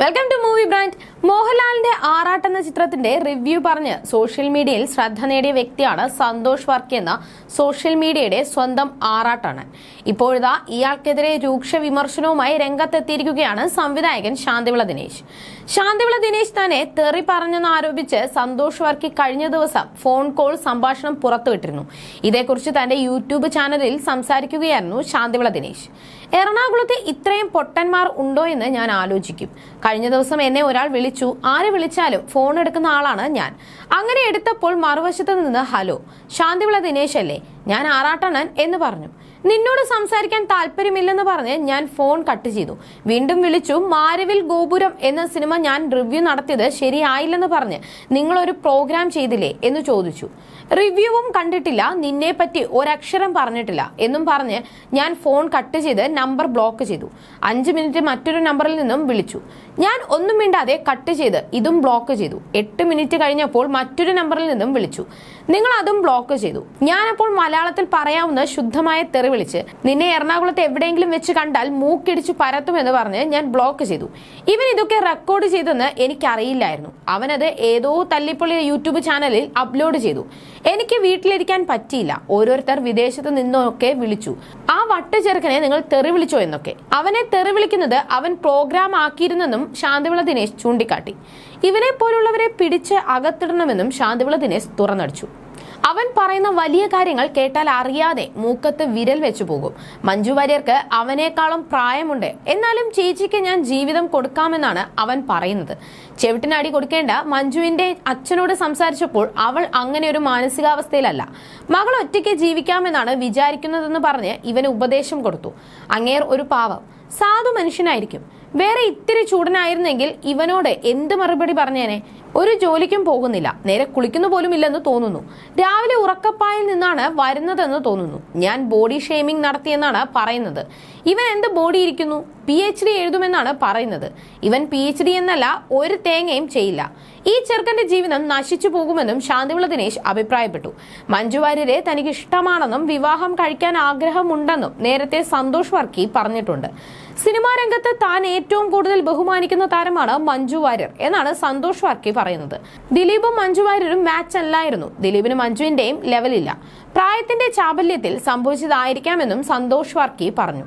Welcome to movie brand മോഹൻലാലിന്റെ ആറാട്ട് എന്ന ചിത്രത്തിന്റെ റിവ്യൂ പറഞ്ഞ് സോഷ്യൽ മീഡിയയിൽ ശ്രദ്ധ നേടിയ വ്യക്തിയാണ് സന്തോഷ് വർക്കി എന്ന സോഷ്യൽ മീഡിയയുടെ സ്വന്തം ആറാട്ടാണ് ഇപ്പോഴിതാ ഇയാൾക്കെതിരെ രൂക്ഷ വിമർശനവുമായി രംഗത്തെത്തിയിരിക്കുകയാണ് സംവിധായകൻ ശാന്തിവിള ദിനേശ്. ശാന്തിവിള ദിനേശ് തന്നെ തെറി പറഞ്ഞെന്ന് ആരോപിച്ച് സന്തോഷ് വർക്കി കഴിഞ്ഞ ദിവസം ഫോൺ കോൾ സംഭാഷണം പുറത്തുവിട്ടിരുന്നു. ഇതേക്കുറിച്ച് തന്റെ യൂട്യൂബ് ചാനലിൽ സംസാരിക്കുകയായിരുന്നു ശാന്തിവിള ദിനേശ്. എറണാകുളത്തെ ഇത്രയും പൊട്ടന്മാർ ഉണ്ടോ എന്ന് ഞാൻ ആലോചിക്കും. കഴിഞ്ഞ ദിവസം എന്നെ ഒരാൾ വിളിച്ചു. ആര് വിളിച്ചാലും ഫോൺ എടുക്കുന്ന ആളാണ് ഞാൻ. അങ്ങനെ എടുത്തപ്പോൾ മറുവശത്ത് നിന്ന് ഹലോ ശാന്തിവിള ദിനേശ് അല്ലേ ഞാൻ ആറാട്ടണൻ എന്ന് പറഞ്ഞു. നിന്നോട് സംസാരിക്കാൻ താല്പര്യമില്ലെന്ന് പറഞ്ഞ് ഞാൻ ഫോൺ കട്ട് ചെയ്തു. വീണ്ടും വിളിച്ചു മാരവിൽ ഗോപുരം എന്ന സിനിമ ഞാൻ റിവ്യൂ നടത്തിയത് ശരിയായില്ലെന്ന് പറഞ്ഞ് നിങ്ങളൊരു പ്രോഗ്രാം ചെയ്തില്ലേ എന്ന് ചോദിച്ചു. റിവ്യൂവും കണ്ടിട്ടില്ല നിന്നെ പറ്റി ഒരക്ഷരം പറഞ്ഞിട്ടില്ല എന്നും പറഞ്ഞ് ഞാൻ ഫോൺ കട്ട് ചെയ്ത് നമ്പർ ബ്ലോക്ക് ചെയ്തു. അഞ്ച് മിനിറ്റ് മറ്റൊരു നമ്പറിൽ നിന്നും വിളിച്ചു. ഞാൻ ഒന്നും മിണ്ടാതെ കട്ട് ചെയ്ത് ഇതും ബ്ലോക്ക് ചെയ്തു. എട്ട് മിനിറ്റ് കഴിഞ്ഞപ്പോൾ മറ്റൊരു നമ്പറിൽ നിന്നും വിളിച്ചു. നിങ്ങൾ അതും ബ്ലോക്ക് ചെയ്തു. ഞാനപ്പോൾ മലയാളത്തിൽ പറയാവുന്ന ശുദ്ധമായ തെറി വിളിച്ച് നിന്നെ എറണാകുളത്ത് എവിടെയെങ്കിലും വെച്ച് കണ്ടാൽ മൂക്കിടിച്ചു പരത്തുമെന്ന് പറഞ്ഞ് ഞാൻ ബ്ലോക്ക് ചെയ്തു. ഇവൻ ഇതൊക്കെ റെക്കോർഡ് ചെയ്തെന്ന് എനിക്കറിയില്ലായിരുന്നു. അവനത് ഏതോ തല്ലിപ്പൊളി യൂട്യൂബ് ചാനലിൽ അപ്ലോഡ് ചെയ്തു. എനിക്ക് വീട്ടിലിരിക്കാൻ പറ്റിയില്ല. ഓരോരുത്തർ വിദേശത്ത് നിന്നൊക്കെ വിളിച്ചു. ആ വട്ട് ചെറുക്കനെ നിങ്ങൾ തെറി വിളിച്ചോ എന്നൊക്കെ. അവനെ തെറി വിളിക്കുന്നത് അവൻ പ്രോഗ്രാം ആക്കിയിരുന്നെന്നും ശാന്തിവിള ദിനേശ് ചൂണ്ടിക്കാട്ടി. ഇവനെ പോലുള്ളവരെ പിടിച്ച് അകത്തിടണമെന്നും ശാന്തിവിള ദിനേശ് തുറന്നടിച്ചു. അവൻ പറയുന്ന വലിയ കാര്യങ്ങൾ കേട്ടാൽ അറിയാതെ മൂക്കത്ത് വിരൽ വെച്ചു പോകും. മഞ്ജു വാര്യർക്ക് അവനേക്കാളും പ്രായമുണ്ട്. എന്നാലും ചേച്ചിക്ക് ഞാൻ ജീവിതം കൊടുക്കാമെന്നാണ് അവൻ പറയുന്നത്. ചെവിട്ടിനടി കൊടുക്കേണ്ട മഞ്ജുവിന്റെ അച്ഛനോട് സംസാരിച്ചപ്പോൾ അവൾ അങ്ങനെ ഒരു മാനസികാവസ്ഥയിലല്ല. മകൾ ഒറ്റയ്ക്ക് ജീവിക്കാമെന്നാണ് വിചാരിക്കുന്നതെന്ന് പറഞ്ഞ് ഇവന് ഉപദേശം കൊടുത്തു. അങ്ങേർ ഒരു പാവം. സാധു മനുഷ്യനായിരിക്കും. വേറെ ഇത്തിരി ചൂടനായിരുന്നെങ്കിൽ ഇവനോട് എന്ത് മറുപടി പറഞ്ഞേനെ? ഒരു ജോലിക്കും പോകുന്നില്ല. നേരെ കുളിക്കുന്നു പോലും ഇല്ലെന്ന് തോന്നുന്നു. രാവിലെ ഉറക്കപ്പായിൽ നിന്നാണ് വരുന്നതെന്ന് തോന്നുന്നു. ഞാൻ ബോഡി ഷേമിംഗ് നടത്തിയെന്നാണ് പറയുന്നത്. ഇവൻ എന്ത് ബോഡി ഇരിക്കുന്നു? പി എച്ച് ഡി എഴുതുമെന്നാണ് പറയുന്നത്. ഇവൻ പി എച്ച് ഡി എന്നല്ല ഒരു തേങ്ങയും ചെയ്യില്ല. ഈ ചെറുക്കന്റെ ജീവിതം നശിച്ചു പോകുമെന്നും ശാന്തിവിള ദിനേശ് അഭിപ്രായപ്പെട്ടു. മഞ്ജു വാര്യരെ തനിക്ക് ഇഷ്ടമാണെന്നും വിവാഹം കഴിക്കാൻ ആഗ്രഹമുണ്ടെന്നും നേരത്തെ സന്തോഷ് വർക്കി പറഞ്ഞിട്ടുണ്ട്. സിനിമാ രംഗത്ത് താൻ ഏറ്റവും കൂടുതൽ ബഹുമാനിക്കുന്ന താരമാണ് മഞ്ജു വാര്യർ എന്നാണ് സന്തോഷ് വാർക്കി പറയുന്നത്. ദിലീപും മഞ്ജു വാര്യരും മാച്ച് അല്ലായിരുന്നു. ദിലീപിന് മഞ്ജുവിന്റെയും ലെവലില്ല പ്രായത്തിന്റെ ചാബല്യത്തിൽ സംഭവിച്ചതായിരിക്കാമെന്നും സന്തോഷ് വാർക്കി പറഞ്ഞു.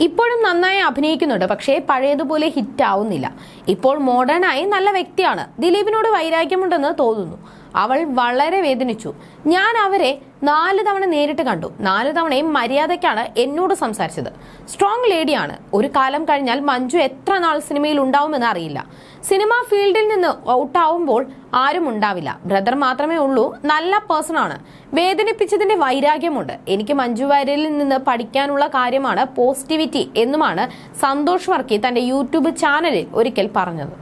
ഇപ്പോഴും നന്നായി അഭിനയിക്കുന്നുണ്ട് പക്ഷേ പഴയതുപോലെ ഹിറ്റ് ആവുന്നില്ല. ഇപ്പോൾ മോഡേണായി നല്ല വ്യക്തിയാണ്. ദിലീപിനോട് വൈരാഗ്യമുണ്ടെന്ന് തോന്നുന്നു. അവൾ വളരെ വേദനിച്ചു. ഞാൻ അവരെ നാല് തവണ നേരിട്ട് കണ്ടു. നാല് തവണയും മര്യാദയ്ക്കാണ് എന്നോട് സംസാരിച്ചത്. സ്ട്രോങ് ലേഡിയാണ് ഒരു കാലം കഴിഞ്ഞാൽ മഞ്ജു എത്ര നാൾ സിനിമയിൽ ഉണ്ടാവുമെന്ന് അറിയില്ല. സിനിമാ ഫീൽഡിൽ നിന്ന് ഔട്ടാവുമ്പോൾ ആരും ഉണ്ടാവില്ല. ബ്രദർ മാത്രമേ ഉള്ളൂ. നല്ല പേഴ്സൺ ആണ്. വേദനിപ്പിച്ചതിന്റെ വൈരാഗ്യമുണ്ട്. എനിക്ക് മഞ്ജു വാര്യരിൽ നിന്ന് പഠിക്കാനുള്ള കാര്യമാണ് പോസിറ്റിവിറ്റി എന്നുമാണ് സന്തോഷ് വർക്കി തന്റെ യൂട്യൂബ് ചാനലിൽ ഒരിക്കൽ പറഞ്ഞത്.